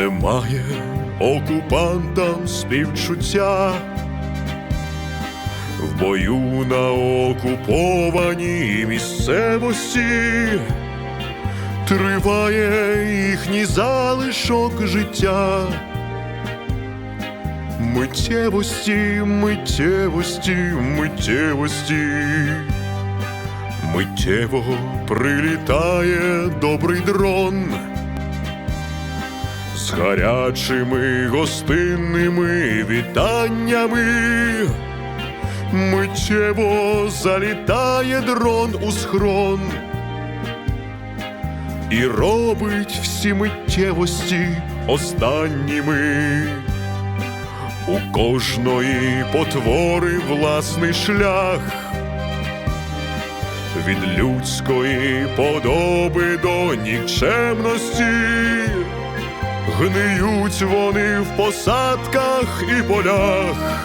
немає окупантам співчуття. В бою на окупованій місцевості триває їхній залишок життя. Миттєвості, миттєвості, миттєвості. Миттєво прилітає добрий дрон з гарячими гостинними вітаннями. Миттєво залітає дрон у схрон і робить всі миттєвості останніми. У кожної потвори власний шлях від людської подоби до нікчемності. Гниють вони в посадках і полях.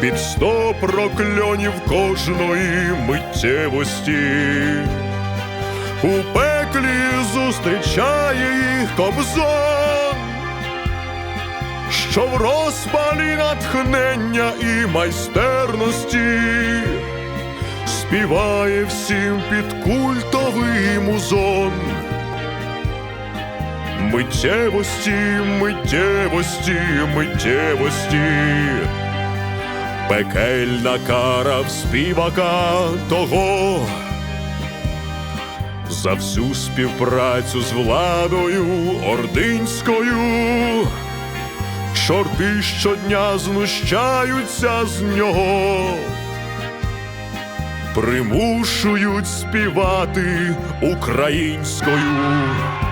Під сто прокльонів кожної миттєвості. У пеклі зустрічає їх кобзон, що в розпалі натхнення і майстерності співає всім під культовий музон. Миттєвості, миттєвості, миттєвості, пекельна кара в співака того за всю співпрацю з владою ординською. Чорти щодня знущаються з нього, примушують співати українською.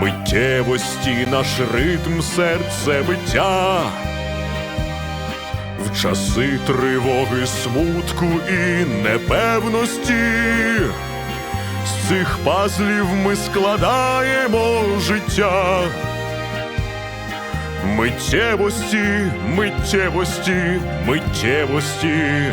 Миттєвості наш ритм серце биття. В часи тривоги, смутку і непевності. З цих пазлів ми складаємо життя. Миттєвості, миттєвості, миттєвості.